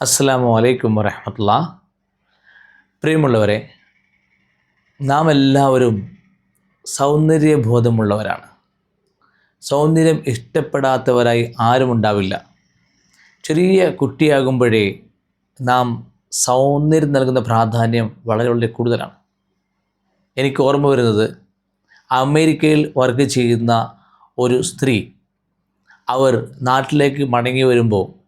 അസ്സാം വലൈക്കും വരഹമത്തുള്ള പ്രിയമുള്ളവരെ നാം എല്ലാവരും സൗന്ദര്യബോധമുള്ളവരാണ്. സൗന്ദര്യം ഇഷ്ടപ്പെടാത്തവരായി ആരുമുണ്ടാവില്ല ചെറിയ കുട്ടിയാകുമ്പോഴേ നാം സൗന്ദര്യം നൽകുന്ന പ്രാധാന്യം വളരെ വളരെ കൂടുതലാണ്. എനിക്ക് ഓർമ്മ വരുന്നത് അമേരിക്കയിൽ വർക്ക് ചെയ്യുന്ന ഒരു സ്ത്രീ അവർ നാട്ടിലേക്ക് മടങ്ങി വരുമ്പോൾ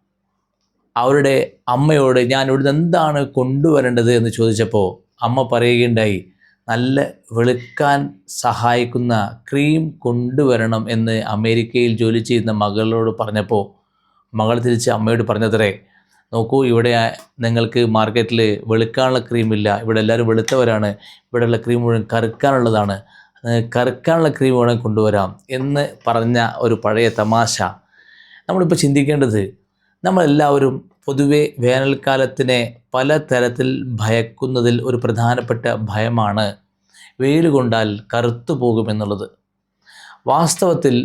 അവരുടെ അമ്മയോട് ഞാൻ ഇവിടുന്ന് എന്താണ് കൊണ്ടുവരേണ്ടത്? എന്ന് ചോദിച്ചപ്പോൾ അമ്മ പറയുകയുണ്ടായി നല്ല വെളുക്കാൻ സഹായിക്കുന്ന ക്രീം കൊണ്ടുവരണം എന്ന് അമേരിക്കയിൽ ജോലി ചെയ്യുന്ന മകളോട് പറഞ്ഞപ്പോൾ മകൾ തിരിച്ച് അമ്മയോട് പറഞ്ഞത്രേ നോക്കൂ ഇവിടെ നിങ്ങൾക്ക് മാർക്കറ്റിൽ വെളുക്കാനുള്ള ക്രീമില്ല. ഇവിടെ എല്ലാവരും വെളുത്തവരാണ്. ഇവിടെയുള്ള ക്രീം മുഴുവൻ കറുക്കാനുള്ളതാണ്. കറുക്കാനുള്ള ക്രീം വേണമെങ്കിൽ കൊണ്ടുവരാം എന്ന് പറഞ്ഞ ഒരു പഴയ തമാശ. നമ്മളിപ്പോൾ ചിന്തിക്കേണ്ടത് നമ്മളെല്ലാവരും പൊതുവെ വേനൽക്കാലത്തിനെ പല തരത്തിൽ ഭയക്കുന്നതിൽ ഒരു പ്രധാനപ്പെട്ട ഭയമാണ് വെയിൽ കൊണ്ടാൽ കറുത്തു പോകുമെന്നുള്ളത് വാസ്തവത്തിൽ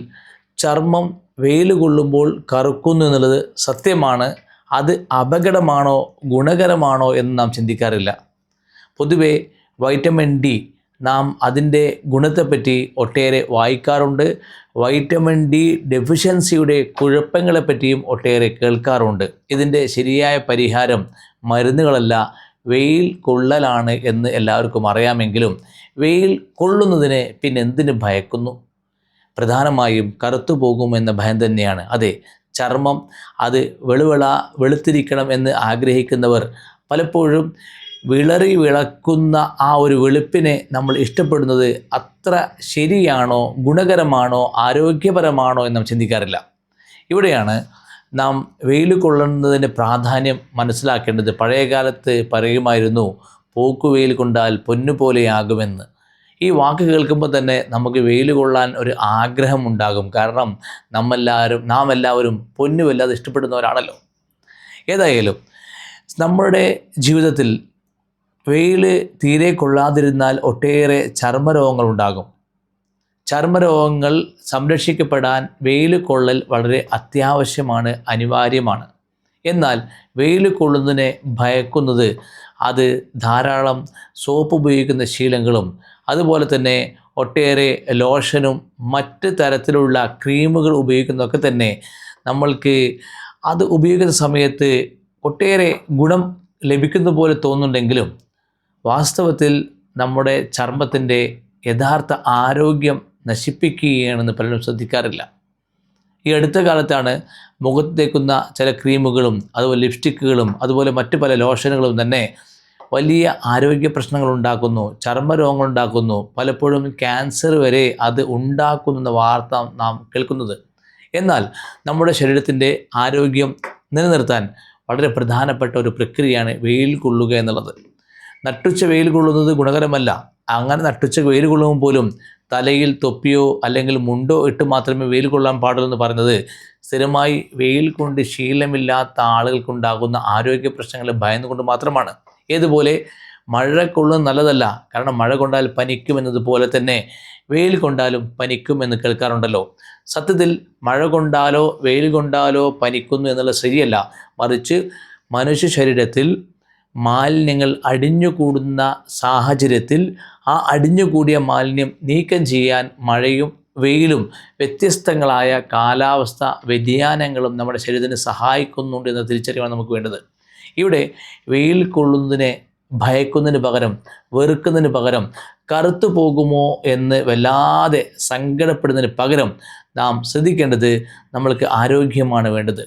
ചർമ്മം വെയിൽ കൊള്ളുമ്പോൾ കറുക്കുന്നു എന്നുള്ളത് സത്യമാണ്. അത് അപകടമാണോ ഗുണകരമാണോ എന്ന് നാം ചിന്തിക്കാറില്ല. പൊതുവെ വൈറ്റമിൻ ഡി നാം അതിന്റെ ഗുണത്തെപ്പറ്റി ഒട്ടേറെ വായിക്കാറുണ്ട്. വൈറ്റമിൻ ഡി ഡെഫിഷ്യൻസിയുടെ കുഴപ്പങ്ങളെ പറ്റിയും ഒട്ടേറെ കേൾക്കാറുണ്ട്. ഇതിന്റെ ശരിയായ പരിഹാരം മരുന്നുകളല്ല വെയിൽ കൊള്ളലാണ് എന്ന് എല്ലാവർക്കും അറിയാമെങ്കിലും വെയിൽ കൊള്ളുന്നതിനെ പിന്നെ എന്തിനു ഭയക്കുന്നു? പ്രധാനമായും കറുത്തു പോകുമെന്ന ഭയം തന്നെയാണ്. അതെ ചർമ്മം അത് വെളുവെള വെളുത്തിരിക്കണം എന്ന് ആഗ്രഹിക്കുന്നവർ പലപ്പോഴും വിളറി വിളക്കുന്ന ആ ഒരു വെളുപ്പിനെ നമ്മൾ ഇഷ്ടപ്പെടുന്നത് അത്ര ശരിയാണോ ഗുണകരമാണോ ആരോഗ്യപരമാണോ എന്ന് നാം ചിന്തിക്കാറില്ല. ഇവിടെയാണ് നാം വെയിൽ കൊള്ളുന്നതിന്റെ പ്രാധാന്യം മനസ്സിലാക്കേണ്ടത്. പഴയകാലത്ത് പറയുമായിരുന്നു പോക്കുവെയിൽ കൊണ്ടാൽ പൊന്നുപോലെയാകുമെന്ന് ഈ വാക്ക് കേൾക്കുമ്പോൾ തന്നെ നമുക്ക് വെയിൽ കൊള്ളാൻ ഒരു ആഗ്രഹം ഉണ്ടാകും. കാരണം നമ്മെല്ലാവരും നാം എല്ലാവരും പൊന്നുമല്ലാതെ ഇഷ്ടപ്പെടുന്നവരാണല്ലോ ഏതായാലും നമ്മുടെ ജീവിതത്തിൽ വെയിൽ തീരെ കൊള്ളാതിരുന്നാൽ ഒട്ടേറെ ചർമ്മരോഗങ്ങൾ ഉണ്ടാകും. ചർമ്മരോഗങ്ങൾ സംരക്ഷിക്കപ്പെടാൻ വെയിൽ കൊള്ളൽ വളരെ അത്യാവശ്യമാണ് അനിവാര്യമാണ്. എന്നാൽ വെയിൽ കൊള്ളുന്നതിനെ ഭയക്കുന്നത് അത് ധാരാളം സോപ്പ് ഉപയോഗിക്കുന്ന ശീലങ്ങളും അതുപോലെ തന്നെ ഒട്ടേറെ ലോഷനും മറ്റ് തരത്തിലുള്ള ക്രീമുകൾ ഉപയോഗിക്കുന്നതൊക്കെ തന്നെ നമ്മൾക്ക് അത് ഉപയോഗിക്കുന്ന സമയത്ത് ഒട്ടേറെ ഗുണം ലഭിക്കുന്ന പോലെ തോന്നുന്നുണ്ടെങ്കിലും വാസ്തവത്തിൽ നമ്മുടെ ചർമ്മത്തിന്റെ യഥാർത്ഥ ആരോഗ്യം നശിപ്പിക്കുകയാണെന്ന് പലരും ശ്രദ്ധിക്കാറില്ല. ഈ അടുത്ത കാലത്താണ് മുഖത്ത് തേക്കുന്ന ചില ക്രീമുകളും അതുപോലെ ലിപ്സ്റ്റിക്കുകളും അതുപോലെ മറ്റു പല ലോഷനുകളും തന്നെ വലിയ ആരോഗ്യ പ്രശ്നങ്ങൾ ഉണ്ടാക്കുന്നു ചർമ്മരോഗങ്ങൾ ഉണ്ടാക്കുന്നു. പലപ്പോഴും ക്യാൻസർ വരെ അത് ഉണ്ടാക്കുന്നു എന്ന വാർത്ത നാം കേൾക്കുന്നത്. എന്നാൽ നമ്മുടെ ശരീരത്തിന്റെ ആരോഗ്യം നിലനിർത്താൻ വളരെ പ്രധാനപ്പെട്ട ഒരു പ്രക്രിയയാണ് വെയിൽ കൊള്ളുക എന്നുള്ളത്. നട്ടുച്ച വെയിൽ കൊള്ളുന്നത് ഗുണകരമല്ല. അങ്ങനെ നട്ടുച്ച വെയിൽ കൊള്ളുമ്പോൾ പോലും തലയിൽ തൊപ്പിയോ അല്ലെങ്കിൽ മുണ്ടോ ഇട്ട് മാത്രമേ വെയിൽ കൊള്ളാൻ പാടുള്ളൂ എന്ന് പറയുന്നത് സ്ഥിരമായി വെയിൽ കൊണ്ട് ശീലമില്ലാത്ത ആളുകൾക്കുണ്ടാകുന്ന ആരോഗ്യ പ്രശ്നങ്ങളെ ഭയന്നുകൊണ്ട് മാത്രമാണ്. ഏതുപോലെ മഴ കൊള്ളുന്നത് നല്ലതല്ല. കാരണം മഴ കൊണ്ടാൽ പനിക്കും എന്നതുപോലെ തന്നെ വെയിൽ കൊണ്ടാലും പനിക്കും എന്ന് കേൾക്കാറുണ്ടല്ലോ. സത്യത്തിൽ മഴ കൊണ്ടാലോ വെയിൽ കൊണ്ടാലോ പനിക്കുന്നു എന്നുള്ളത് ശരിയല്ല. മറിച്ച് മനുഷ്യ ശരീരത്തിൽ മാലിന്യങ്ങൾ അടിഞ്ഞുകൂടുന്ന സാഹചര്യത്തിൽ ആ അടിഞ്ഞുകൂടിയ മാലിന്യം നീക്കം ചെയ്യാൻ മഴയും വെയിലും വ്യത്യസ്തങ്ങളായ കാലാവസ്ഥ വ്യതിയാനങ്ങളും നമ്മുടെ ശരീരത്തിന് സഹായിക്കുന്നുണ്ട് എന്ന തിരിച്ചറിവാണ് നമുക്ക് വേണ്ടത്. ഇവിടെ വെയിൽ കൊള്ളുന്നതിനെ ഭയക്കുന്നതിന് പകരം വെറുക്കുന്നതിന് പകരം കറുത്തു പോകുമോ എന്ന് വല്ലാതെ സങ്കടപ്പെടുന്നതിന് പകരം നാം ശ്രദ്ധിക്കേണ്ടത് നമ്മൾക്ക് ആരോഗ്യമാണ് വേണ്ടത്.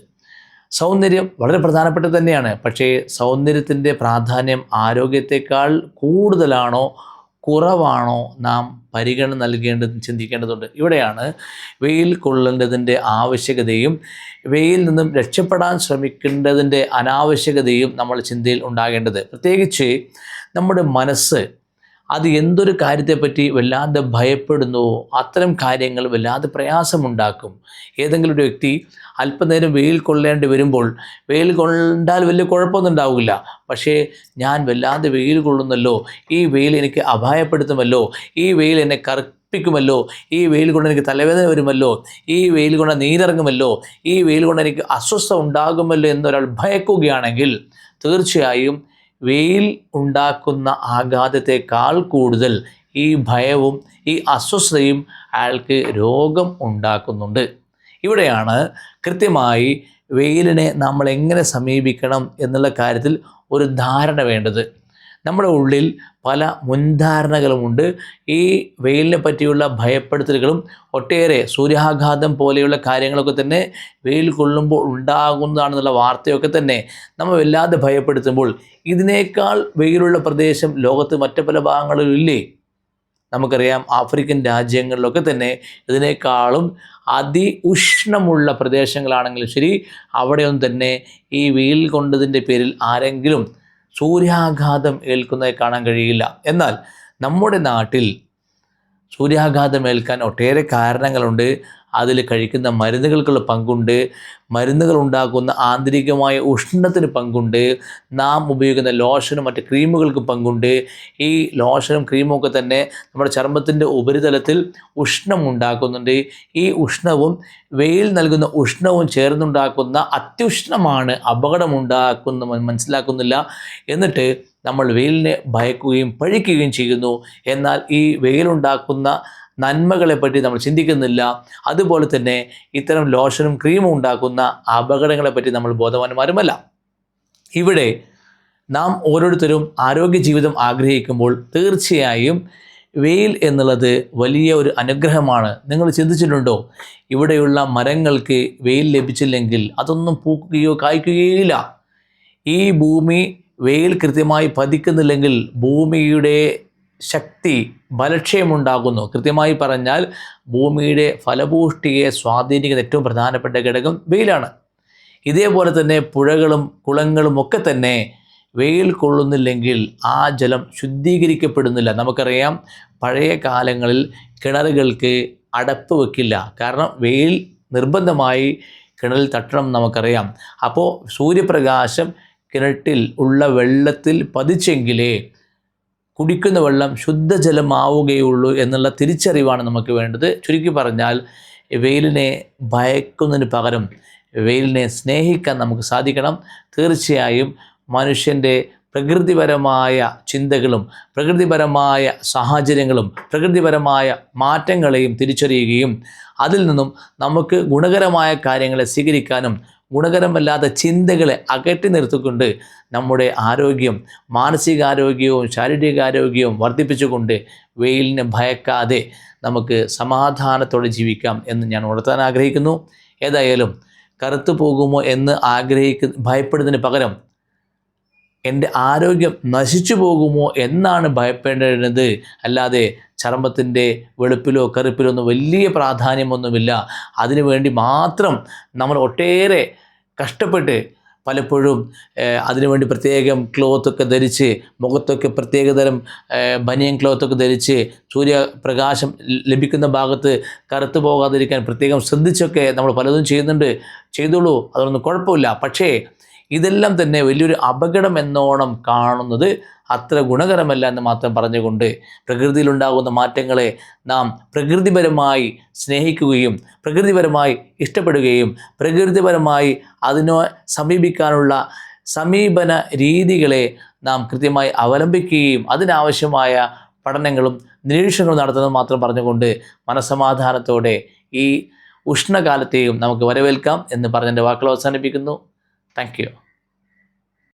സൗന്ദര്യം വളരെ പ്രധാനപ്പെട്ടത് തന്നെയാണ്. പക്ഷേ സൗന്ദര്യത്തിന്റെ പ്രാധാന്യം ആരോഗ്യത്തെക്കാൾ കൂടുതലാണോ കുറവാണോ നാം പരിഗണന നൽകേണ്ടത് ചിന്തിക്കേണ്ടതുണ്ട്. ഇവിടെയാണ് വെയിൽ കൊള്ളേണ്ടതിന്റെ ആവശ്യകതയും വെയിൽ നിന്നും രക്ഷപ്പെടാൻ ശ്രമിക്കേണ്ടതിന്റെ അനാവശ്യകതയും നമ്മൾ ചിന്തയിൽ ഉണ്ടാകേണ്ടത്. പ്രത്യേകിച്ച് നമ്മുടെ മനസ്സ് അത് എന്തൊരു കാര്യത്തെപ്പറ്റി വല്ലാതെ ഭയപ്പെടുന്നു? അത്തരം കാര്യങ്ങൾ വല്ലാതെ പ്രയാസമുണ്ടാക്കും. ഏതെങ്കിലും ഒരു വ്യക്തി അല്പനേരം വെയിൽ കൊള്ളേണ്ടി വരുമ്പോൾ വെയിൽ കൊണ്ടാൽ വലിയ കുഴപ്പമൊന്നും ഉണ്ടാവില്ല. പക്ഷേ ഞാൻ വല്ലാതെ വെയിൽ കൊള്ളുന്നല്ലോ ഈ വെയിൽ എനിക്ക് അപായപ്പെടുത്തുമല്ലോ ഈ വെയിൽ എന്നെ കറ ഈ വെയിൽ കൊണ്ട് എനിക്ക് തലവേദന വരുമല്ലോ ഈ വെയിൽ കൊണ്ട് നീരിറങ്ങുമല്ലോ ഈ വെയിൽ കൊണ്ട് എനിക്ക് അസ്വസ്ഥ ഉണ്ടാകുമല്ലോ എന്നൊരാൾ ഭയക്കുകയാണെങ്കിൽ തീർച്ചയായും വെയിൽ ഉണ്ടാക്കുന്ന ആഘാതത്തെക്കാൾ കൂടുതൽ ഈ ഭയവും ഈ അസ്വസ്ഥയും അയാൾക്ക് രോഗം ഉണ്ടാക്കുന്നുണ്ട്. ഇവിടെയാണ് കൃത്യമായി വെയിലിനെ നമ്മൾ എങ്ങനെ സമീപിക്കണം എന്നുള്ള കാര്യത്തിൽ ഒരു ധാരണ വേണ്ടത്. നമ്മുടെ ഉള്ളിൽ പല മുൻധാരണകളുമുണ്ട്. ഈ വെയിലിനെ പറ്റിയുള്ള ഭയപ്പെടുത്തലുകളും ഒട്ടേറെ സൂര്യാഘാതം പോലെയുള്ള കാര്യങ്ങളൊക്കെ തന്നെ വെയിൽ കൊള്ളുമ്പോൾ ഉണ്ടാകുന്നതാണെന്നുള്ള വാർത്തയൊക്കെ തന്നെ നമ്മൾ വല്ലാതെ ഭയപ്പെടുത്തുമ്പോൾ ഇതിനേക്കാൾ വെയിലുള്ള പ്രദേശം ലോകത്ത് മറ്റു പല ഭാഗങ്ങളിലും ഇല്ലേ? നമുക്കറിയാം ആഫ്രിക്കൻ രാജ്യങ്ങളിലൊക്കെ തന്നെ ഇതിനേക്കാളും അതി ഉഷ്ണമുള്ള പ്രദേശങ്ങളാണെങ്കിലും ശരി അവിടെയൊന്നും തന്നെ ഈ വെയിൽ കൊണ്ടതിന്റെ പേരിൽ ആരെങ്കിലും സൂര്യാഘാതം ഏൽക്കുന്നതായി കാണാൻ കഴിയില്ല. എന്നാൽ നമ്മുടെ നാട്ടിൽ സൂര്യാഘാതം ഏൽക്കാൻ ഒട്ടേറെ കാരണങ്ങളുണ്ട്. അതിൽ കഴിക്കുന്ന മരുന്നുകൾക്കുള്ള പങ്കുണ്ട്. മരുന്നുകൾ ഉണ്ടാക്കുന്ന ആന്തരികമായ ഉഷ്ണത്തിന് പങ്കുണ്ട്. നാം ഉപയോഗിക്കുന്ന ലോഷനും മറ്റ് ക്രീമുകൾക്ക് പങ്കുണ്ട്. ഈ ലോഷനും ക്രീമും ഒക്കെ തന്നെ നമ്മുടെ ചർമ്മത്തിന്റെ ഉപരിതലത്തിൽ ഉഷ്ണം ഉണ്ടാക്കുന്നുണ്ട്. ഈ ഉഷ്ണവും വെയിൽ നൽകുന്ന ഉഷ്ണവും ചേർന്നുണ്ടാക്കുന്ന അത്യുഷ്ണമാണ് അപകടമുണ്ടാക്കുന്ന മനസ്സിലാക്കുന്നില്ല. എന്നിട്ട് നമ്മൾ വെയിലിനെ ഭയക്കുകയും പഴിക്കുകയും ചെയ്യുന്നു. എന്നാൽ ഈ വെയിലുണ്ടാക്കുന്ന നന്മകളെപ്പറ്റി നമ്മൾ ചിന്തിക്കുന്നില്ല. അതുപോലെ തന്നെ ഇത്തരം ലോഷനും ക്രീമും ഉണ്ടാക്കുന്ന അപകടങ്ങളെ പറ്റി നമ്മൾ ബോധവാന്മാരുമല്ല. ഇവിടെ നാം ഓരോരുത്തരും ആരോഗ്യ ജീവിതം ആഗ്രഹിക്കുമ്പോൾ തീർച്ചയായും വെയിൽ എന്നുള്ളത് വലിയ ഒരു അനുഗ്രഹമാണ്. നിങ്ങൾ ചിന്തിച്ചിട്ടുണ്ടോ? ഇവിടെയുള്ള മരങ്ങൾക്ക് വെയിൽ ലഭിച്ചില്ലെങ്കിൽ അതൊന്നും പൂക്കുകയോ കായ്ക്കുകയില്ല ഈ ഭൂമി വെയിൽ കൃത്യമായി പതിക്കുന്നില്ലെങ്കിൽ ഭൂമിയുടെ ശക്തി ബലക്ഷയമുണ്ടാകുന്നു. കൃത്യമായി പറഞ്ഞാൽ ഭൂമിയുടെ ഫലഭൂഷ്ടിയെ സ്വാധീനിക്കുന്ന ഏറ്റവും പ്രധാനപ്പെട്ട ഘടകം വെയിലാണ്. ഇതേപോലെ തന്നെ പുഴകളും കുളങ്ങളും ഒക്കെ തന്നെ വെയിൽ കൊള്ളുന്നില്ലെങ്കിൽ ആ ജലം ശുദ്ധീകരിക്കപ്പെടുന്നില്ല. നമുക്കറിയാം പഴയ കാലങ്ങളിൽ കിണറുകൾക്ക് അടപ്പ് വെക്കില്ല. കാരണം വെയിൽ നിർബന്ധമായി കിണറിൽ തട്ടണം നമുക്കറിയാം. അപ്പോൾ സൂര്യപ്രകാശം കിണറ്റിൽ ഉള്ള വെള്ളത്തിൽ പതിച്ചെങ്കിലേ കുടിക്കുന്ന വെള്ളം ശുദ്ധജലമാവുകയുള്ളൂ എന്നുള്ള തിരിച്ചറിവാണ് നമുക്ക് വേണ്ടത്. ചുരുക്കി പറഞ്ഞാൽ വെയിലിനെ ഭയക്കുന്നതിന് പകരം വെയിലിനെ സ്നേഹിക്കാൻ നമുക്ക് സാധിക്കണം. തീർച്ചയായും മനുഷ്യന്റെ പ്രകൃതിപരമായ ചിന്തകളും പ്രകൃതിപരമായ സാഹചര്യങ്ങളും പ്രകൃതിപരമായ മാറ്റങ്ങളെയും തിരിച്ചറിയുകയും അതിൽ നിന്നും നമുക്ക് ഗുണകരമായ കാര്യങ്ങളെ സ്വീകരിക്കാനും ഗുണകരമല്ലാത്ത ചിന്തകളെ അകറ്റി നിർത്തിക്കൊണ്ട് നമ്മുടെ ആരോഗ്യം മാനസികാരോഗ്യവും ശാരീരികാരോഗ്യവും വർദ്ധിപ്പിച്ചുകൊണ്ട് വെയിലിനെ ഭയക്കാതെ നമുക്ക് സമാധാനത്തോടെ ജീവിക്കാം എന്ന് ഞാൻ ഉണർത്താൻ ആഗ്രഹിക്കുന്നു. ഏതായാലും കറുത്തു പോകുമോ എന്ന് ആഗ്രഹിക്കുന്ന ഭയപ്പെടുന്നതിന് പകരം എന്റെ ആരോഗ്യം നശിച്ചു പോകുമോ എന്നാണ് ഭയപ്പെടേണ്ടത്. അല്ലാതെ ചർമ്മത്തിന്റെ വെളുപ്പിലോ കറുപ്പിലോ ഒന്നും വലിയ പ്രാധാന്യമൊന്നുമില്ല. അതിനുവേണ്ടി മാത്രം നമ്മൾ ഒട്ടേറെ കഷ്ടപ്പെട്ട് പലപ്പോഴും അതിനുവേണ്ടി പ്രത്യേകം ക്ലോത്തൊക്കെ ധരിച്ച് മുഖത്തൊക്കെ പ്രത്യേകതരം ബനിയൻ ക്ലോത്തൊക്കെ ധരിച്ച് സൂര്യപ്രകാശം ലഭിക്കുന്ന ഭാഗത്ത് കറുത്തു പോകാതിരിക്കാൻ പ്രത്യേകം ശ്രദ്ധിച്ചൊക്കെ നമ്മൾ പലതും ചെയ്യുന്നുണ്ട്. ചെയ്തോളൂ അതൊന്നും കുഴപ്പമില്ല. പക്ഷേ ഇതെല്ലാം തന്നെ വലിയൊരു അപകടം എന്നോണം കാണുന്നത് അത്ര ഗുണകരമല്ല എന്ന് മാത്രം പറഞ്ഞുകൊണ്ട് പ്രകൃതിയിലുണ്ടാകുന്ന മാറ്റങ്ങളെ നാം പ്രകൃതിപരമായി സ്നേഹിക്കുകയും പ്രകൃതിപരമായി ഇഷ്ടപ്പെടുകയും പ്രകൃതിപരമായി അതിനെ സമീപിക്കാനുള്ള സമീപന രീതികളെ നാം കൃത്യമായി അവലംബിക്കുകയും അതിനാവശ്യമായ പഠനങ്ങളും നിരീക്ഷണങ്ങളും നടത്തുന്നത് മാത്രം പറഞ്ഞുകൊണ്ട് മനസമാധാനത്തോടെ ഈ ഉഷ്ണകാലത്തെയും നമുക്ക് വരവേൽക്കാം എന്ന് പറഞ്ഞതിന്റെ വാക്കുകൾ അവസാനിപ്പിക്കുന്നു. Thank you.